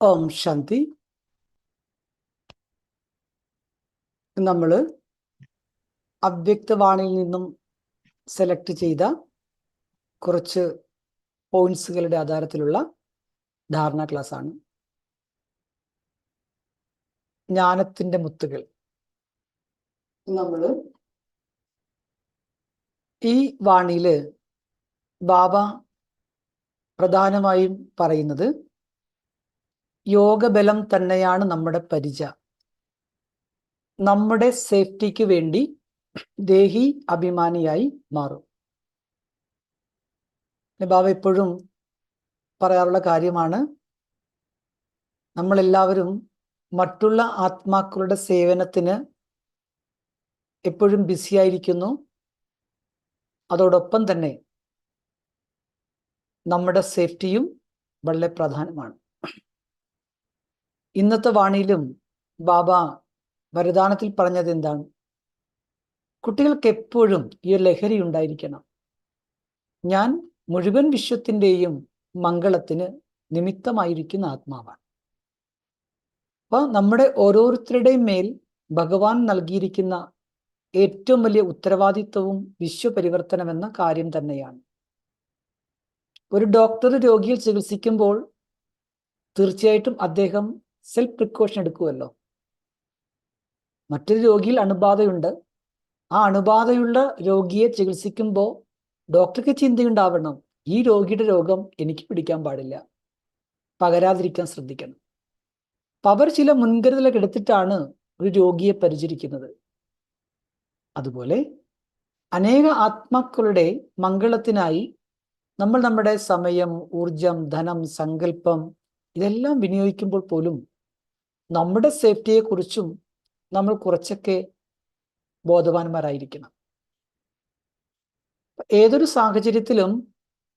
ഓം ശാന്തി. നമ്മൾ അവ്യക്തവാണിയിൽ നിന്നും സെലക്ട് ചെയ്ത കുറച്ച് പോയിന്റ്സുകളുടെ ആധാരത്തിലുള്ള ധാരണ ക്ലാസ് ആണ് ജ്ഞാനത്തിന്റെ മുത്തുകൾ. നമ്മൾ ഈ വാണിയിൽ ബാബ പ്രധാനമായും പറയുന്നത് യോഗബലം തന്നെയാണ് നമ്മുടെ പരിച. നമ്മുടെ സേഫ്റ്റിക്ക് വേണ്ടി ദേഹി അഭിമാനിയായി മാറും. ബാബ എപ്പോഴും പറയാറുള്ള കാര്യമാണ് നമ്മളെല്ലാവരും മറ്റുള്ള ആത്മാക്കളുടെ സേവനത്തിന് എപ്പോഴും ബിസിയായിരിക്കുന്നു അതോടൊപ്പം തന്നെ നമ്മുടെ സേഫ്റ്റിയും വളരെ പ്രധാനമാണ്. ഇന്നത്തെ വാണിയിലും ബാബ വരദാനത്തിൽ പറഞ്ഞത് എന്താണ്? കുട്ടികൾക്ക് എപ്പോഴും ഈ ലഹരി ഉണ്ടായിരിക്കണം. ഞാൻ മുഴുവൻ വിശ്വത്തിന്റെയും മംഗളത്തിന് നിമിത്തമായിരിക്കുന്ന ആത്മാവാണ്. അപ്പൊ നമ്മുടെ ഓരോരുത്തരുടെയും മേൽ ഭഗവാൻ നൽകിയിരിക്കുന്ന ഏറ്റവും വലിയ ഉത്തരവാദിത്വവും വിശ്വപരിവർത്തനം എന്ന കാര്യം തന്നെയാണ്. ഒരു ഡോക്ടർ രോഗിയെ ചികിത്സിക്കുമ്പോൾ തീർച്ചയായിട്ടും അദ്ദേഹം സെൽഫ് പ്രിക്കോഷൻ എടുക്കുമല്ലോ മറ്റൊരു രോഗിയിൽ അണുബാധയുണ്ട്. ആ അണുബാധയുള്ള രോഗിയെ ചികിത്സിക്കുമ്പോൾ ഡോക്ടർക്ക് ചിന്തയുണ്ടാവണം ഈ രോഗിയുടെ രോഗം എനിക്ക് പിടിക്കാൻ പാടില്ല. പകരാതിരിക്കാൻ ശ്രദ്ധിക്കണം. അവർ ചില മുൻകരുതലൊക്കെ എടുത്തിട്ടാണ് ഒരു രോഗിയെ പരിചരിക്കുന്നത്. അതുപോലെ അനേക ആത്മാക്കളുടെ മംഗളത്തിനായി നമ്മൾ നമ്മുടെ സമയം ഊർജം ധനം സങ്കല്പം ഇതെല്ലാം വിനിയോഗിക്കുമ്പോൾ പോലും നമ്മുടെ സേഫ്റ്റിയെക്കുറിച്ചും നമ്മൾ കുറച്ചൊക്കെ ബോധവാന്മാരായിരിക്കണം. ഏതൊരു സാഹചര്യത്തിലും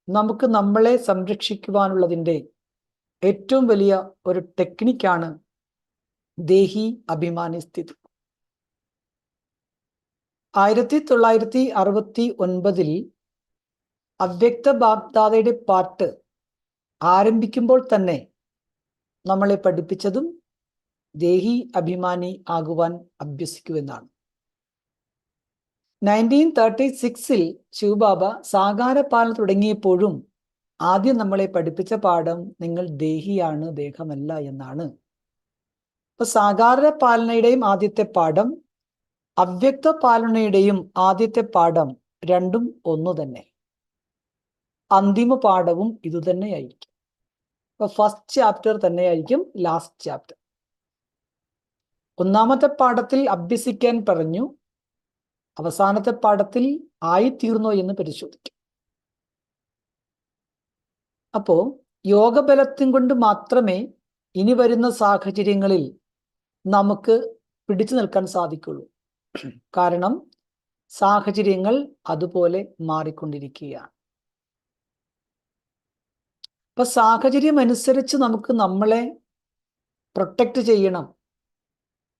നമുക്ക് നമ്മളെ സംരക്ഷിക്കുവാനുള്ളതിന്റെ ഏറ്റവും വലിയ ഒരു ടെക്നിക്കാണ് ദേഹി അഭിമാനി സ്ഥിതി. ആയിരത്തി തൊള്ളായിരത്തി അറുപത്തി ഒൻപതിൽ അവ്യക്ത ബാഗ്ദാദയുടെ പാട്ട് ആരംഭിക്കുമ്പോൾ തന്നെ നമ്മളെ പഠിപ്പിച്ചതും ദേഹി അഭിമാനി ആകുവാൻ അഭ്യസിക്കുമെന്നാണ്. നയന്റീൻ തേർട്ടി സിക്സിൽ ശിവബാബ സാകാരപാലനം തുടങ്ങിയപ്പോഴും ആദ്യം നമ്മളെ പഠിപ്പിച്ച പാഠം നിങ്ങൾ ദേഹിയാണ് ദേഹമല്ല എന്നാണ്. അപ്പൊ സാകാര പാലനയുടെയും ആദ്യത്തെ പാഠം അവ്യക്ത പാലനയുടെയും ആദ്യത്തെ പാഠം രണ്ടും ഒന്നു തന്നെ. അന്തിമ പാഠവും ഇതുതന്നെയായിരിക്കും. അപ്പൊ ഫസ്റ്റ് ചാപ്റ്റർ തന്നെയായിരിക്കും ലാസ്റ്റ് ചാപ്റ്റർ ഒന്നാമത്തെ പാഠത്തിൽ അഭ്യസിക്കാൻ പറഞ്ഞു. അവസാനത്തെ പാഠത്തിൽ ആയിത്തീർന്നോ എന്ന് പരിശോധിക്കും. അപ്പോ യോഗബലത്തും കൊണ്ട് മാത്രമേ ഇനി വരുന്ന സാഹചര്യങ്ങളിൽ നമുക്ക് പിടിച്ചു നിൽക്കാൻ സാധിക്കുള്ളൂ. കാരണം സാഹചര്യങ്ങൾ അതുപോലെ മാറിക്കൊണ്ടിരിക്കുകയാണ്. അപ്പൊ സാഹചര്യം അനുസരിച്ച് നമുക്ക് നമ്മളെ പ്രൊട്ടക്റ്റ് ചെയ്യണം.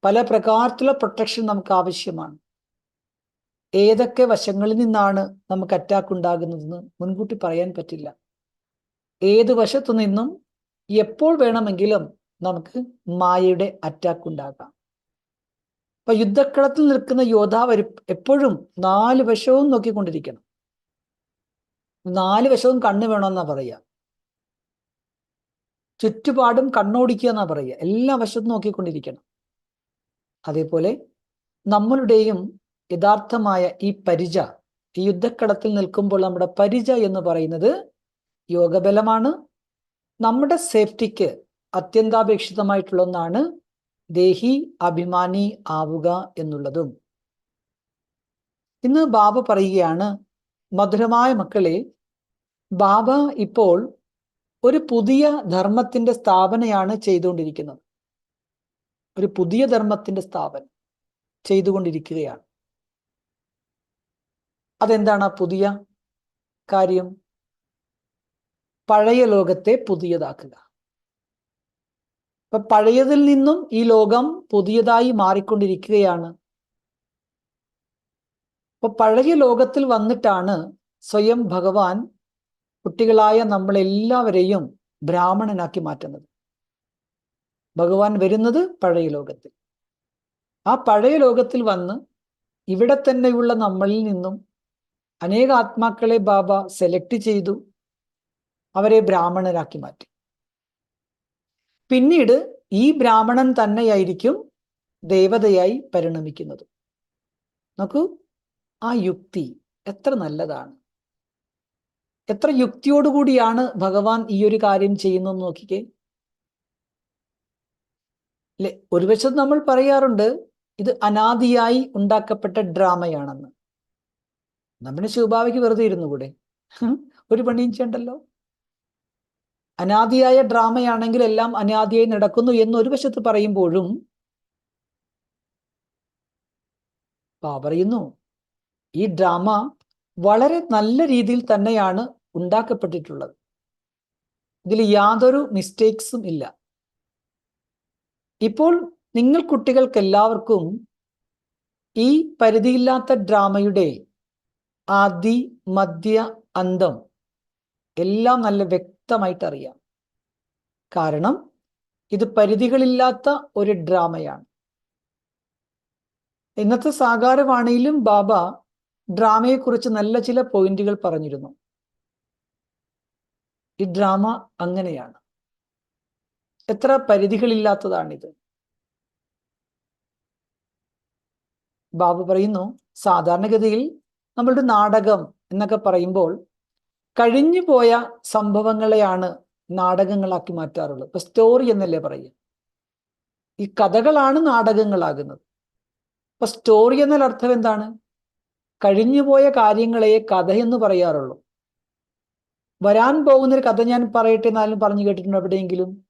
പല പ്രകാരത്തിലുള്ള പ്രൊട്ടക്ഷൻ നമുക്ക് ആവശ്യമാണ്. ഏതൊക്കെ വശങ്ങളിൽ നിന്നാണ് നമുക്ക് അറ്റാക്ക് ഉണ്ടാകുന്നതെന്ന് മുൻകൂട്ടി പറയാൻ പറ്റില്ല. ഏത് വശത്തു നിന്നും എപ്പോൾ വേണമെങ്കിലും നമുക്ക് മായയുടെ അറ്റാക്ക് ഉണ്ടാകാം. അപ്പൊ യുദ്ധക്കളത്തിൽ നിൽക്കുന്ന യോദ്ധാവ് എപ്പോഴും നാല് വശവും നോക്കിക്കൊണ്ടിരിക്കണം. നാല് വശവും കണ്ണ് വേണമെന്നാ പറയുക. ചുറ്റുപാടും കണ്ണോടിക്കുക എന്നാ പറയുക. എല്ലാ വശത്തും നോക്കിക്കൊണ്ടിരിക്കണം. അതേപോലെ നമ്മളുടെയും യഥാർത്ഥമായ ഈ പരിച ഈ യുദ്ധക്കളത്തിൽ നിൽക്കുമ്പോൾ നമ്മുടെ പരിച എന്ന് പറയുന്നത് യോഗബലമാണ്. നമ്മുടെ സേഫ്റ്റിക്ക് അത്യന്താപേക്ഷിതമായിട്ടുള്ള ഒന്നാണ് ദേഹി അഭിമാനി ആവുക എന്നുള്ളതും. ഇന്ന് ബാബ പറയുകയാണ് മധുരമായ മക്കളെ ബാബ ഇപ്പോൾ ഒരു പുതിയ ധർമ്മത്തിന്റെ സ്ഥാപനയാണ് ചെയ്തുകൊണ്ടിരിക്കുന്നത്. ഒരു പുതിയ ധർമ്മത്തിന്റെ സ്ഥാപനം ചെയ്തുകൊണ്ടിരിക്കുകയാണ്. അതെന്താണ് ആ പുതിയ കാര്യം? പഴയ ലോകത്തെ പുതിയതാക്കുക. അപ്പൊ പഴയതിൽ നിന്നും ഈ ലോകം പുതിയതായി മാറിക്കൊണ്ടിരിക്കുകയാണ്. അപ്പൊ പഴയ ലോകത്തിൽ വന്നിട്ടാണ് സ്വയം ഭഗവാൻ കുട്ടികളായ നമ്മളെല്ലാവരെയും ബ്രാഹ്മണനാക്കി മാറ്റുന്നത്. ഭഗവാൻ വരുന്നത് പഴയ ലോകത്തിൽ. ആ പഴയ ലോകത്തിൽ വന്ന് ഇവിടെ തന്നെയുള്ള നമ്മളിൽ നിന്നും അനേക ആത്മാക്കളെ ബാബ സെലക്ട് ചെയ്തു അവരെ ബ്രാഹ്മണരാക്കി മാറ്റി. പിന്നീട് ഈ ബ്രാഹ്മണൻ തന്നെയായിരിക്കും ദേവതയായി പരിണമിക്കുന്നത്. നോക്കൂ ആ യുക്തി എത്ര നല്ലതാണ്. എത്ര യുക്തിയോടുകൂടിയാണ് ഭഗവാൻ ഈ ഒരു കാര്യം ചെയ്യുന്നതെന്ന് നോക്കിക്കേ. അല്ലെ ഒരു വശത്ത് നമ്മൾ പറയാറുണ്ട് ഇത് അനാദിയായി ഉണ്ടാക്കപ്പെട്ട ഡ്രാമയാണെന്ന്. നമ്മുടെ ശിവഭാവിക്ക് വെറുതെ ഇരുന്നു കൂടെ? ഒരു പണിയും ചെയ്യണ്ടല്ലോ അനാദിയായ ഡ്രാമയാണെങ്കിൽ എല്ലാം അനാദിയായി നടക്കുന്നു എന്ന് ഒരു വശത്ത് പറയുമ്പോഴും പറയുന്നു ഈ ഡ്രാമ വളരെ നല്ല രീതിയിൽ തന്നെയാണ് ഉണ്ടാക്കപ്പെട്ടിട്ടുള്ളത്. ഇതിൽ യാതൊരു മിസ്റ്റേക്സും ഇല്ല. ഇപ്പോൾ നിങ്ങൾ കുട്ടികൾക്ക് എല്ലാവർക്കും ഈ പരിധിയില്ലാത്ത ഡ്രാമയുടെ ആദി മധ്യ അന്തം എല്ലാം നല്ല വ്യക്തമായിട്ട് അറിയാം കാരണം ഇത് പരിധികളില്ലാത്ത ഒരു ഡ്രാമയാണ്. ഇന്നത്തെ സാകാരവാണിയിലും ബാബ ഡ്രാമയെക്കുറിച്ച് നല്ല ചില പോയിന്റുകൾ പറഞ്ഞിരുന്നു. ഈ ഡ്രാമ അങ്ങനെയാണ്. എത്ര പരിധികളില്ലാത്തതാണിത്. ബാബു പറയുന്നു സാധാരണഗതിയിൽ നമ്മളുടെ നാടകം എന്നൊക്കെ പറയുമ്പോൾ കഴിഞ്ഞു പോയ സംഭവങ്ങളെയാണ് നാടകങ്ങളാക്കി മാറ്റാറുള്ളത്. ഇപ്പൊ സ്റ്റോറി എന്നല്ലേ പറയുക. ഈ കഥകളാണ് നാടകങ്ങളാകുന്നത്. ഇപ്പൊ സ്റ്റോറി എന്നാൽ അർത്ഥം എന്താണ്? കഴിഞ്ഞുപോയ കാര്യങ്ങളെ കഥ എന്ന് പറയാറുള്ളൂ. വരാൻ പോകുന്നൊരു കഥ ഞാൻ പറയട്ടെ എന്നാലും പറഞ്ഞു കേട്ടിട്ടുണ്ടോ എവിടെയെങ്കിലും?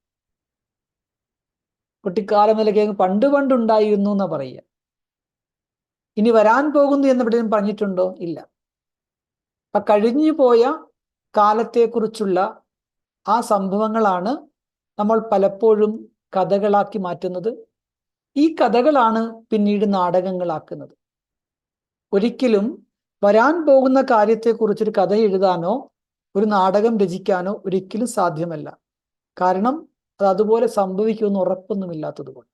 കുട്ടിക്കാലം നിലയ്ക്ക് പണ്ട് പണ്ടുണ്ടായിരുന്നു എന്നാ പറയുക. ഇനി വരാൻ പോകുന്നു എന്ന് എവിടെയും പറഞ്ഞിട്ടുണ്ടോ? ഇല്ല. അപ്പൊ കഴിഞ്ഞു പോയ കാലത്തെക്കുറിച്ചുള്ള ആ സംഭവങ്ങളാണ് നമ്മൾ പലപ്പോഴും കഥകളാക്കി മാറ്റുന്നത്. ഈ കഥകളാണ് പിന്നീട് നാടകങ്ങളാക്കുന്നത്. ഒരിക്കലും വരാൻ പോകുന്ന കാര്യത്തെക്കുറിച്ചൊരു കഥ എഴുതാനോ ഒരു നാടകം രചിക്കാനോ ഒരിക്കലും സാധ്യമല്ല. കാരണം അത് അതുപോലെ സംഭവിക്കുമെന്ന് ഉറപ്പൊന്നുമില്ലാത്തത് കൊണ്ട്.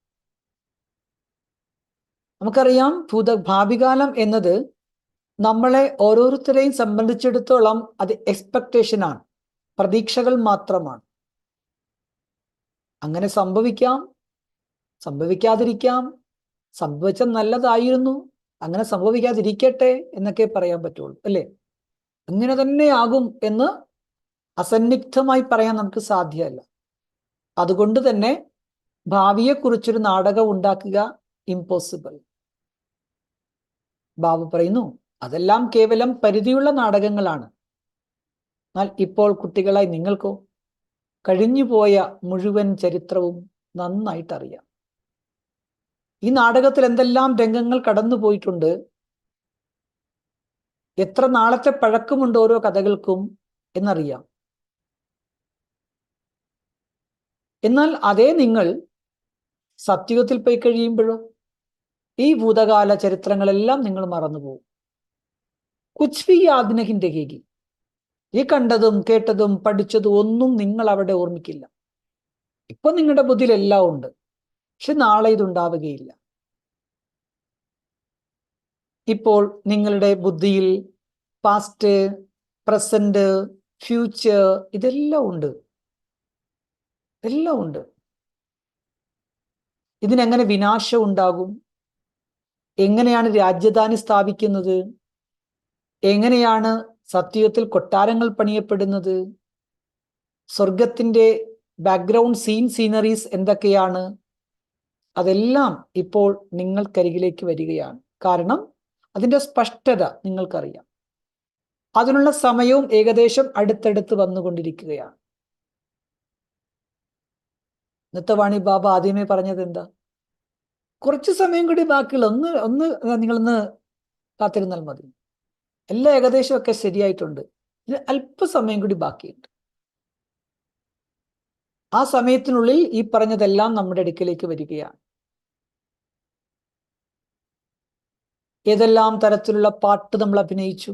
നമുക്കറിയാം ഭൂത ഭാവികാലം എന്നത് നമ്മളെ ഓരോരുത്തരെയും സംബന്ധിച്ചിടത്തോളം അത് എക്സ്പെക്ടേഷനാണ് പ്രതീക്ഷകൾ മാത്രമാണ്. അങ്ങനെ സംഭവിക്കാം സംഭവിക്കാതിരിക്കാം സംഭവിച്ച നല്ലതായിരുന്നു അങ്ങനെ സംഭവിക്കാതിരിക്കട്ടെ എന്നൊക്കെ പറയാൻ പറ്റുള്ളൂ അല്ലേ? അങ്ങനെ തന്നെ ആകും എന്ന് അസന്നിഗ്ധമായി പറയാൻ നമുക്ക് സാധ്യമല്ല. അതുകൊണ്ട് തന്നെ ഭാവിയെക്കുറിച്ചൊരു നാടകം ഉണ്ടാക്കുക ഇമ്പോസിബിൾ ബാബു പറയുന്നു അതെല്ലാം കേവലം പരിധിയുള്ള നാടകങ്ങളാണ്. എന്നാൽ ഇപ്പോൾ കുട്ടികളായി നിങ്ങൾക്കോ കഴിഞ്ഞുപോയ മുഴുവൻ ചരിത്രവും നന്നായിട്ടറിയാം. ഈ നാടകത്തിൽ എന്തെല്ലാം രംഗങ്ങൾ കടന്നു പോയിട്ടുണ്ട് എത്ര നാളത്തെ പഴക്കമുണ്ട് ഓരോ കഥകൾക്കും എന്നറിയാം. എന്നാൽ അതേ നിങ്ങൾ സത്യുഗത്തിൽ പോയി കഴിയുമ്പോഴോ ഈ ഭൂതകാല ചരിത്രങ്ങളെല്ലാം നിങ്ങൾ മറന്നുപോകും. കുച്ച്വി യാദ്നഹിന്റെ കേകി. ഈ കണ്ടതും കേട്ടതും പഠിച്ചതും ഒന്നും നിങ്ങൾ അവിടെ ഓർമ്മിക്കില്ല. ഇപ്പൊ നിങ്ങളുടെ ബുദ്ധിയിൽ എല്ലാം ഉണ്ട്. പക്ഷെ നാളെ ഇതുണ്ടാവുകയില്ല. ഇപ്പോൾ നിങ്ങളുടെ ബുദ്ധിയിൽ പാസ്റ്റ് പ്രസന്റ് ഫ്യൂച്ചർ ഇതെല്ലാം ഉണ്ട്. എല്ലാം ഉണ്ട്. ഇതിനെങ്ങനെ വിനാശം ഉണ്ടാകും? എങ്ങനെയാണ് രാജ്യധാനി സ്ഥാപിക്കുന്നത്? എങ്ങനെയാണ് സത്യത്തിൽ കൊട്ടാരങ്ങൾ പണിയപ്പെടുന്നത്? സ്വർഗത്തിന്റെ ബാക്ക്ഗ്രൗണ്ട് സീൻ സീനറീസ് എന്തൊക്കെയാണ്? അതെല്ലാം ഇപ്പോൾ നിങ്ങൾക്കരികിലേക്ക് വരികയാണ്. കാരണം അതിന്റെ സ്പഷ്ടത നിങ്ങൾക്കറിയാം. അതിനുള്ള സമയവും ഏകദേശം അടുത്തടുത്ത് വന്നുകൊണ്ടിരിക്കുകയാണ്. ഇന്നത്തെ വാണി ബാബ ആദ്യമേ പറഞ്ഞത് എന്താ? കുറച്ച് സമയം കൂടി ബാക്കിയുള്ള ഒന്ന് ഒന്ന് നിങ്ങളൊന്ന് കാത്തിരുന്നാൽ മതി. എല്ലാം ഏകദേശം ഒക്കെ ശരിയായിട്ടുണ്ട്. ഇത് അല്പസമയം കൂടി ബാക്കിയുണ്ട്. ആ സമയത്തിനുള്ളിൽ ഈ പറഞ്ഞതെല്ലാം നമ്മുടെ അടുക്കിലേക്ക് വരികയാണ്. ഏതെല്ലാം തരത്തിലുള്ള പാട്ട് നമ്മൾ അഭിനയിച്ചു?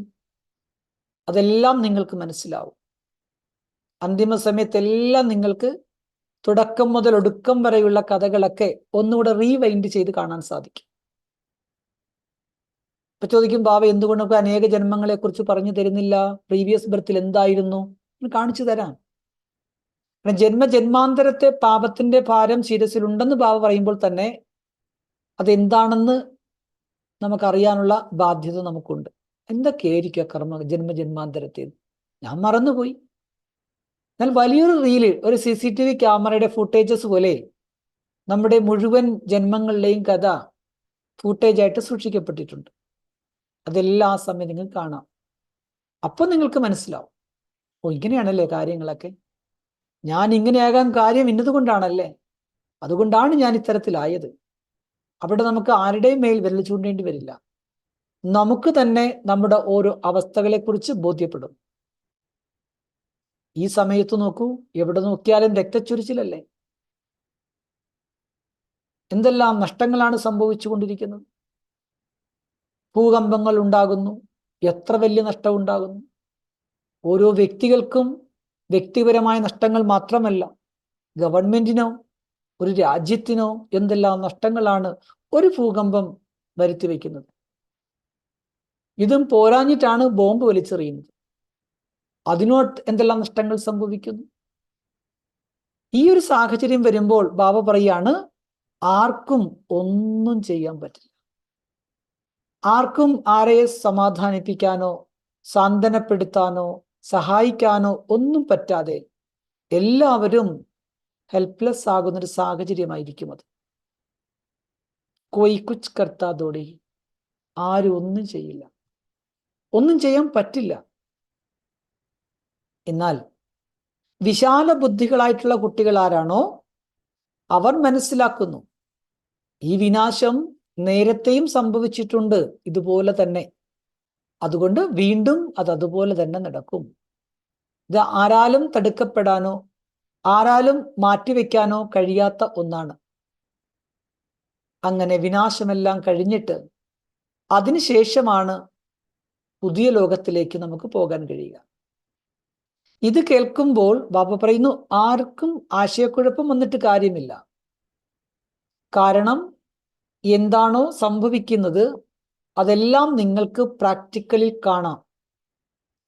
അതെല്ലാം നിങ്ങൾക്ക് മനസ്സിലാവും. അന്തിമ സമയത്തെല്ലാം നിങ്ങൾക്ക് തുടക്കം മുതൽ ഒടുക്കം വരെയുള്ള കഥകളൊക്കെ ഒന്നുകൂടെ റീവൈൻഡ് ചെയ്ത് കാണാൻ സാധിക്കും. ഇപ്പൊ ചോദിക്കും ബാബ എന്തുകൊണ്ടൊക്കെ അനേക ജന്മങ്ങളെ കുറിച്ച് പറഞ്ഞു തരുന്നില്ല? പ്രീവിയസ് ബർത്തിൽ എന്തായിരുന്നു? കാണിച്ചു തരാം. ജന്മ ജന്മാന്തരത്തെ പാപത്തിന്റെ ഭാരം ശിരസിലുണ്ടെന്ന് ബാബ പറയുമ്പോൾ തന്നെ അതെന്താണെന്ന് നമുക്കറിയാനുള്ള ബാധ്യത നമുക്കുണ്ട്. എന്തൊക്കെയായിരിക്കും ആ കർമ്മ ജന്മ ജന്മാന്തരത്തിൽ ഞാൻ മറന്നുപോയി. എന്നാൽ വലിയൊരു റീൽ ഒരു സി സി ടി വി ക്യാമറയുടെ ഫുട്ടേജസ് പോലെ നമ്മുടെ മുഴുവൻ ജന്മങ്ങളിലെയും കഥ ഫുട്ടേജായിട്ട് സൂക്ഷിക്കപ്പെട്ടിട്ടുണ്ട്. അതെല്ലാം ആ സമയം നിങ്ങൾക്ക് കാണാം. അപ്പൊ നിങ്ങൾക്ക് മനസ്സിലാവും. ഓ ഇങ്ങനെയാണല്ലേ കാര്യങ്ങളൊക്കെ? ഞാൻ ഇങ്ങനെയാകാൻ കാര്യം ഇന്നതുകൊണ്ടാണല്ലേ? അതുകൊണ്ടാണ് ഞാൻ ഇത്തരത്തിലായത്. അവിടെ നമുക്ക് ആരുടെയും മേൽ വിരൽ ചൂണ്ടേണ്ടി വരില്ല. നമുക്ക് തന്നെ നമ്മുടെ ഓരോ അവസ്ഥകളെക്കുറിച്ച് ബോധ്യപ്പെടും. ഈ സമയത്ത് നോക്കൂ എവിടെ നോക്കിയാലും രക്തച്ചൊരിച്ചിലല്ലേ? എന്തെല്ലാം നഷ്ടങ്ങളാണ് സംഭവിച്ചുകൊണ്ടിരിക്കുന്നത്? ഭൂകമ്പങ്ങൾ ഉണ്ടാകുന്നു എത്ര വലിയ നഷ്ടം ഉണ്ടാകുന്നു? ഓരോ വ്യക്തികൾക്കും വ്യക്തിപരമായ നഷ്ടങ്ങൾ മാത്രമല്ല ഗവൺമെന്റിനോ ഒരു രാജ്യത്തിനോ എന്തെല്ലാം നഷ്ടങ്ങളാണ് ഒരു ഭൂകമ്പം വരുത്തി വയ്ക്കുന്നത് ഇതും പോരാഞ്ഞിട്ടാണ് ബോംബ് വലിച്ചെറിയുന്നത്. അതിനോട്ട് എന്തെല്ലാം നഷ്ടങ്ങൾ സംഭവിക്കുന്നു? ഈ ഒരു സാഹചര്യം വരുമ്പോൾ ബാബ പറയാണ് ആർക്കും ഒന്നും ചെയ്യാൻ പറ്റില്ല. ആർക്കും ആരെയെ സമാധാനിപ്പിക്കാനോ സാന്ത്വനപ്പെടുത്താനോ സഹായിക്കാനോ ഒന്നും പറ്റാതെ എല്ലാവരും ഹെൽപ്ലെസ് ആകുന്ന ഒരു സാഹചര്യമായിരിക്കും അത്. കോയി കുച്ച് കർത്താതോടെ ആരും ഒന്നും ചെയ്യില്ല. ഒന്നും ചെയ്യാൻ പറ്റില്ല. എന്നാൽ വിശാല ബുദ്ധികളായിട്ടുള്ള കുട്ടികൾ ആരാണോ അവർ മനസ്സിലാക്കുന്നു. ഈ വിനാശം നേരത്തെയും സംഭവിച്ചിട്ടുണ്ട് ഇതുപോലെ തന്നെ. അതുകൊണ്ട് വീണ്ടും അത് അതുപോലെ തന്നെ നടക്കും. ഇത് ആരാലും തടുക്കപ്പെടാനോ ആരാലും മാറ്റിവെക്കാനോ കഴിയാത്ത ഒന്നാണ്. അങ്ങനെ വിനാശമെല്ലാം കഴിഞ്ഞിട്ട് അതിനുശേഷമാണ് പുതിയ ലോകത്തിലേക്ക് നമുക്ക് പോകാൻ കഴിയുക. ഇത് കേൾക്കുമ്പോൾ ബാബ പറയുന്നു ആർക്കും ആശയക്കുഴപ്പം വന്നിട്ട് കാര്യമില്ല. കാരണം എന്താണോ സംഭവിക്കുന്നത് അതെല്ലാം നിങ്ങൾക്ക് പ്രാക്ടിക്കലിൽ കാണാം.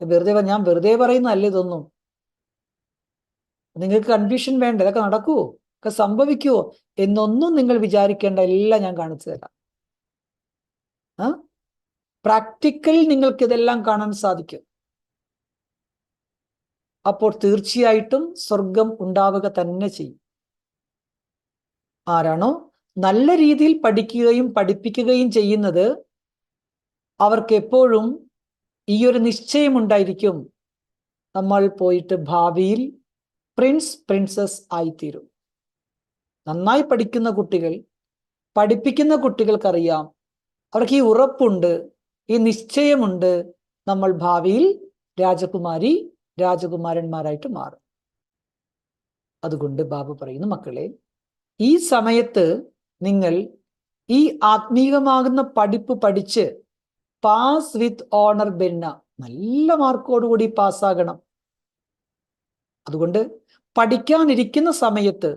വെറുതെ ഞാൻ വെറുതെ പറയുന്നതല്ല ഇതൊന്നും. നിങ്ങൾക്ക് കൺഫ്യൂഷൻ വേണ്ട ഇതൊക്കെ നടക്കുവോ? ഒക്കെ സംഭവിക്കുവോ? എന്നൊന്നും നിങ്ങൾ വിചാരിക്കേണ്ട എല്ലാം ഞാൻ കാണിച്ചു തരാം. പ്രാക്ടിക്കൽ നിങ്ങൾക്ക് ഇതെല്ലാം കാണാൻ സാധിക്കും. അപ്പോൾ തീർച്ചയായിട്ടും സ്വർഗം ഉണ്ടാവുക തന്നെ ചെയ്യും. ആരാണോ നല്ല രീതിയിൽ പഠിക്കുകയും പഠിപ്പിക്കുകയും ചെയ്യുന്നത് അവർക്ക് എപ്പോഴും ഈ ഒരു നിശ്ചയമുണ്ടായിരിക്കും നമ്മൾ പോയിട്ട് ഭാവിയിൽ പ്രിൻസ് പ്രിൻസസ് ആയിത്തീരും. നന്നായി പഠിക്കുന്ന കുട്ടികൾ പഠിപ്പിക്കുന്ന കുട്ടികൾക്കറിയാം അവർക്ക് ഈ ഉറപ്പുണ്ട് ഈ നിശ്ചയമുണ്ട്. നമ്മൾ ഭാവിയിൽ രാജകുമാരി രാജകുമാരന്മാരായിട്ട് മാറും. അതുകൊണ്ട് ബാബു പറയുന്നു മക്കളെ ഈ സമയത്ത് നിങ്ങൾ ഈ ആത്മീകമാകുന്ന പഠിപ്പ് പഠിച്ച് പാസ് വിത്ത് ഓണർ ബെന്ന നല്ല മാർക്കോടുകൂടി പാസ്സാകണം. അതുകൊണ്ട് പഠിക്കാനിരിക്കുന്ന സമയത്ത്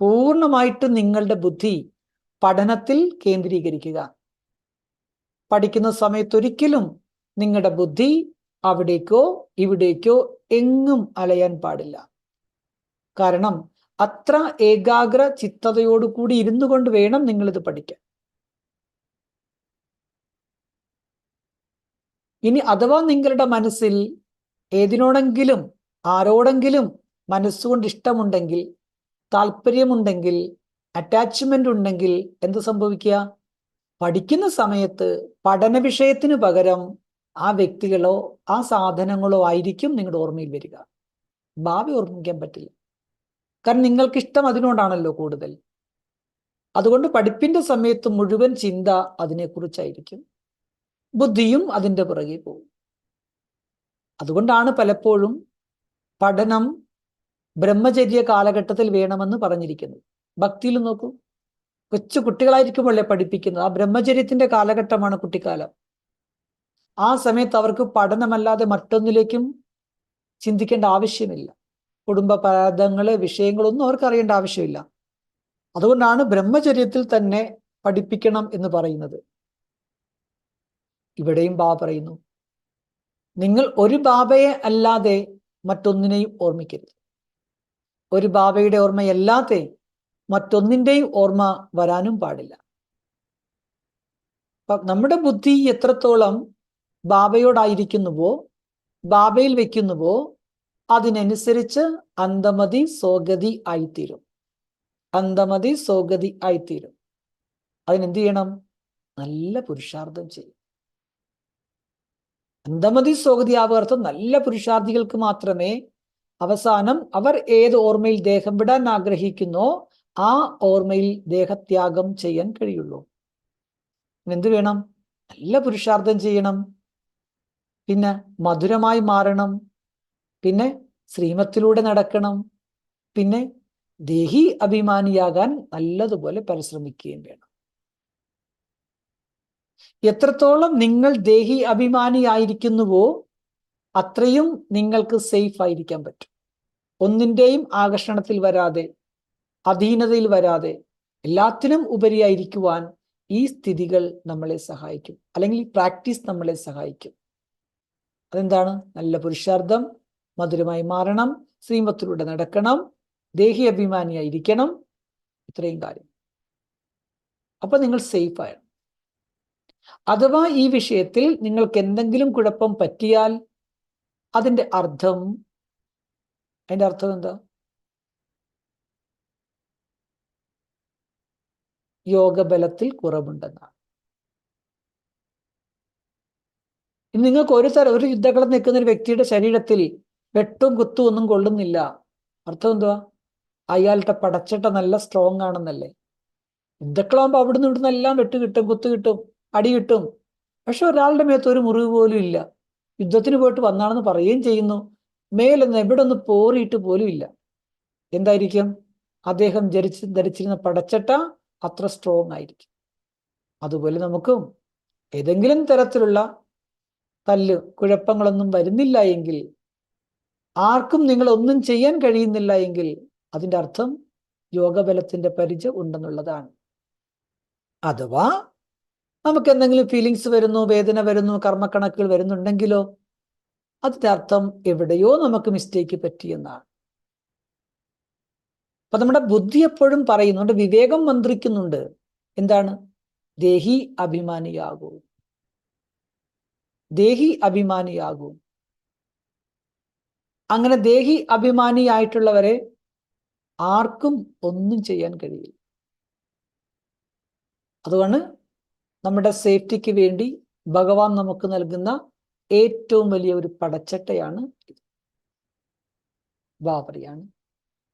പൂർണമായിട്ട് നിങ്ങളുടെ ബുദ്ധി പഠനത്തിൽ കേന്ദ്രീകരിക്കുക. പഠിക്കുന്ന സമയത്തൊരിക്കലും നിങ്ങളുടെ ബുദ്ധി അവിടേക്കോ ഇവിടേക്കോ എങ്ങും അലയാൻ പാടില്ല. കാരണം അത്ര ഏകാഗ്ര ചിത്തതയോടുകൂടി ഇരുന്നു കൊണ്ട് വേണം നിങ്ങളിത് പഠിക്കാൻ. ഇനി അഥവാ നിങ്ങളുടെ മനസ്സിൽ ഏതിനോടെങ്കിലും ആരോടെങ്കിലും മനസ്സുകൊണ്ട് ഇഷ്ടമുണ്ടെങ്കിൽ താല്പര്യമുണ്ടെങ്കിൽ അറ്റാച്ച്മെന്റ് ഉണ്ടെങ്കിൽ എന്ത് സംഭവിക്കുക? പഠിക്കുന്ന സമയത്ത് പഠന വിഷയത്തിന് പകരം ആ വ്യക്തികളോ ആ സാധനങ്ങളോ ആയിരിക്കും നിങ്ങളുടെ ഓർമ്മയിൽ വരിക. ഭാവി ഓർമ്മിക്കാൻ പറ്റില്ല. കാരണം നിങ്ങൾക്ക് ഇഷ്ടം അതിനോടാണല്ലോ കൂടുതൽ. അതുകൊണ്ട് പഠിപ്പിന്റെ സമയത്ത് മുഴുവൻ ചിന്ത അതിനെക്കുറിച്ചായിരിക്കും. ബുദ്ധിയും അതിന്റെ പുറകെ പോകും. അതുകൊണ്ടാണ് പലപ്പോഴും പഠനം ബ്രഹ്മചര്യ കാലഘട്ടത്തിൽ വേണമെന്ന് പറഞ്ഞിരിക്കുന്നത്. ഭക്തിയിൽ നോക്കൂ. കൊച്ചു കുട്ടികളായിരിക്കുമ്പോഴല്ലേ പഠിപ്പിക്കുന്നത്. ആ ബ്രഹ്മചര്യത്തിന്റെ കാലഘട്ടമാണ് കുട്ടിക്കാലം. ആ സമയത്ത് അവർക്ക് പഠനമല്ലാതെ മറ്റൊന്നിലേക്കും ചിന്തിക്കേണ്ട ആവശ്യമില്ല. കുടുംബ പദങ്ങൾ വിഷയങ്ങളൊന്നും അവർക്ക് അറിയേണ്ട ആവശ്യമില്ല. അതുകൊണ്ടാണ് ബ്രഹ്മചര്യത്തിൽ തന്നെ പഠിപ്പിക്കണം എന്ന് പറയുന്നത്. ഇവിടെയും ബാബ പറയുന്നു നിങ്ങൾ ഒരു ബാബയെ അല്ലാതെ മറ്റൊന്നിനെയും ഓർമ്മിക്കരുത്. ഒരു ബാബയുടെ ഓർമ്മയല്ലാതെ മറ്റൊന്നിന്റെയും ഓർമ്മ വരാനും പാടില്ല. നമ്മുടെ ബുദ്ധി എത്രത്തോളം ബാബയോടായിരിക്കുന്നുവോ? ബാബയിൽ വെക്കുന്നുവോ? അതിനനുസരിച്ച് അന്തമതി സോഗതി ആയിത്തീരും. അന്തമതി സോഗതി ആയിത്തീരും. അതിനെന്ത് ചെയ്യണം? നല്ല പുരുഷാർത്ഥം ചെയ്യും. അന്തമതി സോഗതി ആവർത്തം നല്ല പുരുഷാർത്ഥികൾക്ക് മാത്രമേ അവസാനം അവർ ഏത് ഓർമ്മയിൽ ദേഹം വിടാൻ ആഗ്രഹിക്കുന്നോ ആ ഓർമ്മയിൽ ദേഹത്യാഗം ചെയ്യാൻ കഴിയുള്ളൂ. എന്ത് വേണം? നല്ല പുരുഷാർത്ഥം ചെയ്യണം. പിന്നെ മധുരമായി മാറണം. പിന്നെ ശ്രീമത്തിലൂടെ നടക്കണം. പിന്നെ ദേഹി അഭിമാനിയാകാൻ നല്ലതുപോലെ പരിശ്രമിക്കുകയും വേണം. എത്രത്തോളം നിങ്ങൾ ദേഹി അഭിമാനിയായിരിക്കുന്നുവോ അത്രയും നിങ്ങൾക്ക് സേഫ് ആയിരിക്കാൻ പറ്റും. ഒന്നിന്റെയും ആകർഷണത്തിൽ വരാതെ അധീനതയിൽ വരാതെ എല്ലാത്തിനും ഉപരിയായിരിക്കുവാൻ ഈ സ്ഥിതികൾ നമ്മളെ സഹായിക്കും. അല്ലെങ്കിൽ പ്രാക്ടീസ് നമ്മളെ സഹായിക്കും. അതെന്താണ്? നല്ല പുരുഷാർത്ഥം മധുരമായി മാറണം ശ്രീമത്തിലൂടെ നടക്കണം ദേഹി അഭിമാനിയായിരിക്കണം ഇത്രയും കാര്യം. അപ്പൊ നിങ്ങൾ സേഫ് ആയാണ്. അഥവാ ഈ വിഷയത്തിൽ നിങ്ങൾക്ക് എന്തെങ്കിലും കുഴപ്പം പറ്റിയാൽ അതിന്റെ അർത്ഥം അതിന്റെ അർത്ഥം എന്താ? യോഗബലത്തിൽ കുറവുണ്ടെന്നാണ് ഇനി നിങ്ങൾക്ക് ഒരു തരം ഒരു യുദ്ധക്കളം നിൽക്കുന്ന ഒരു വ്യക്തിയുടെ ശരീരത്തിൽ വെട്ടും കുത്തും ഒന്നും കൊള്ളുന്നില്ല. അർത്ഥം എന്തുവാ? അയാളുടെ പടച്ചട്ട നല്ല സ്ട്രോങ് ആണെന്നല്ലേ. യുദ്ധക്കളാകുമ്പോൾ അവിടുന്ന് ഇവിടുന്ന് എല്ലാം വെട്ട് കിട്ടും കുത്ത് കിട്ടും അടി കിട്ടും. പക്ഷെ ഒരാളുടെ മേത്ത് ഒരു മുറിവ് പോലും ഇല്ല. യുദ്ധത്തിന് പോയിട്ട് വന്നാണെന്ന് പറയുകയും ചെയ്യുന്നു. മേലൊന്ന് എവിടെ ഒന്ന് പോറിയിട്ട് പോലും ഇല്ല. എന്തായിരിക്കും? അദ്ദേഹം ധരിച്ച് ധരിച്ചിരുന്ന പടച്ചട്ട അത്ര സ്ട്രോങ് ആയിരിക്കും. അതുപോലെ നമുക്കും ഏതെങ്കിലും തരത്തിലുള്ള തല്ല് കുഴപ്പങ്ങളൊന്നും വരുന്നില്ല എങ്കിൽ ആർക്കും നിങ്ങൾ ഒന്നും ചെയ്യാൻ കഴിയുന്നില്ല എങ്കിൽ അതിന്റെ അർത്ഥം യോഗബലത്തിന്റെ പരിചയ ഉണ്ടെന്നുള്ളതാണ്. അഥവാ നമുക്ക് എന്തെങ്കിലും ഫീലിങ്സ് വരുന്നു വേദന വരുന്നു കർമ്മക്കണക്കുകൾ വരുന്നുണ്ടെങ്കിലോ അതിന്റെ അർത്ഥം എവിടെയോ നമുക്ക് മിസ്റ്റേക്ക് പറ്റിയെന്നാണ് അപ്പൊ നമ്മുടെ ബുദ്ധി എപ്പോഴും പറയുന്നുണ്ട് വിവേകം മന്ത്രിക്കുന്നുണ്ട്. എന്താണ്? ദേഹി അഭിമാനിയാകൂ. ദേഹി അഭിമാനിയാകൂ. അങ്ങനെ ദേഹി അഭിമാനിയായിട്ടുള്ളവരെ ആർക്കും ഒന്നും ചെയ്യാൻ കഴിയില്ല. അതുകൊണ്ട് നമ്മുടെ സേഫ്റ്റിക്ക് വേണ്ടി ഭഗവാൻ നമുക്ക് നൽകുന്ന ഏറ്റവും വലിയ ഒരു പടച്ചട്ടയാണ് ഇത്. ബാബറിയാണ്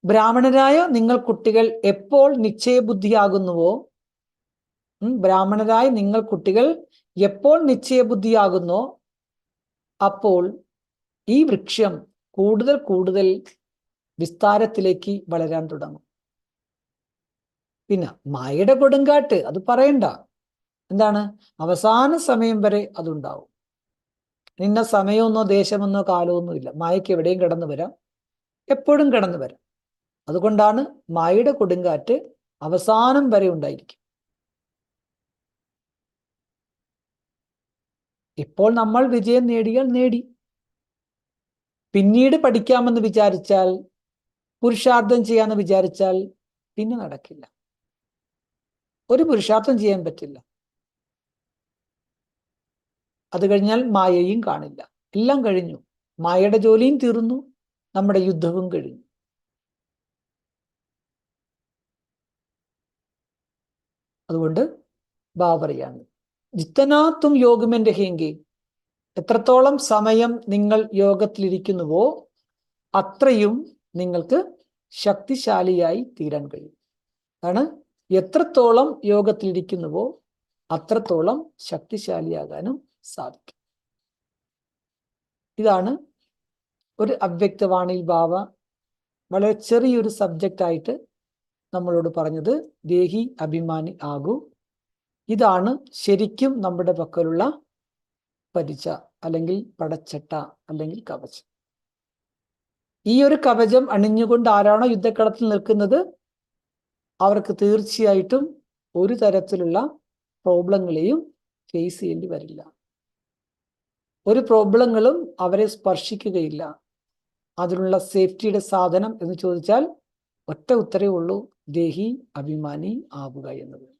ബ്രാഹ്മണരായ നിങ്ങൾ കുട്ടികൾ എപ്പോൾ നിശ്ചയബുദ്ധിയാകുന്നുവോ ബ്രാഹ്മണരായ നിങ്ങൾ കുട്ടികൾ എപ്പോൾ നിശ്ചയബുദ്ധിയാകുന്നോ അപ്പോൾ ഈ വൃക്ഷം കൂടുതൽ കൂടുതൽ വിസ്താരത്തിലേക്ക് വളരാൻ തുടങ്ങും. പിന്നെ മായയുടെ കൊടുങ്കാട്ട് അത് പറയണ്ട. എന്താണ്? അവസാന സമയം വരെ അതുണ്ടാവും. നിന്ന സമയമൊന്നോ ദേശമൊന്നോ കാലമൊന്നും ഇല്ല. മായയ്ക്ക് എവിടെയും കിടന്നു വരാം. എപ്പോഴും കിടന്നു വരാം. അതുകൊണ്ടാണ് മായയുടെ കൊടുങ്കാറ്റ് അവസാനം വരെ ഉണ്ടായിരിക്കും. ഇപ്പോൾ നമ്മൾ വിജയം നേടിയാൽ നേടി. പിന്നീട് പഠിക്കാമെന്ന് വിചാരിച്ചാൽ പുരുഷാർത്ഥം ചെയ്യാമെന്ന് വിചാരിച്ചാൽ പിന്നെ നടക്കില്ല. ഒരു പുരുഷാർത്ഥം ചെയ്യാൻ പറ്റില്ല. അത് കഴിഞ്ഞാൽ മായയും കാണില്ല. എല്ലാം കഴിഞ്ഞു. മായയുടെ ജോലിയും തീർന്നു. നമ്മുടെ യുദ്ധവും കഴിഞ്ഞു. അതുകൊണ്ട് ബാബറിയാണ് ജിത്തനാത്തും യോഗമെന്റെ ഹേങ്കി. എത്രത്തോളം സമയം നിങ്ങൾ യോഗത്തിലിരിക്കുന്നുവോ അത്രയും നിങ്ങൾക്ക് ശക്തിശാലിയായി തീരാൻ കഴിയും. അതാണ് എത്രത്തോളം യോഗത്തിലിരിക്കുന്നുവോ അത്രത്തോളം ശക്തിശാലിയാകാനും സാധിക്കും. ഇതാണ് ഒരു അവ്യക്തവാണിയിൽ ബാബ വളരെ ചെറിയൊരു സബ്ജക്റ്റായിട്ട് നമ്മളോട് പറഞ്ഞത്. ദേഹി അഭിമാനി ആകൂ. ഇതാണ് ശരിക്കും നമ്മുടെ പക്കലുള്ള പരിച അല്ലെങ്കിൽ പടച്ചട്ട അല്ലെങ്കിൽ കവചം. ഈ ഒരു കവചം അണിഞ്ഞുകൊണ്ട് ആരാണോ യുദ്ധക്കളത്തിൽ നിൽക്കുന്നത്? അവർക്ക് തീർച്ചയായിട്ടും ഒരു തരത്തിലുള്ള പ്രോബ്ലങ്ങളെയും ഫേസ് ചെയ്യേണ്ടി വരില്ല. ഒരു പ്രോബ്ലങ്ങളും അവരെ സ്പർശിക്കുകയില്ല. അതിനുള്ള സേഫ്റ്റിയുടെ സാധനം എന്ന് ചോദിച്ചാൽ ഒറ്റ ഉത്തരവേ ഉള്ളൂ ദേഹി അഭിമാനി ആവുക എന്നത്.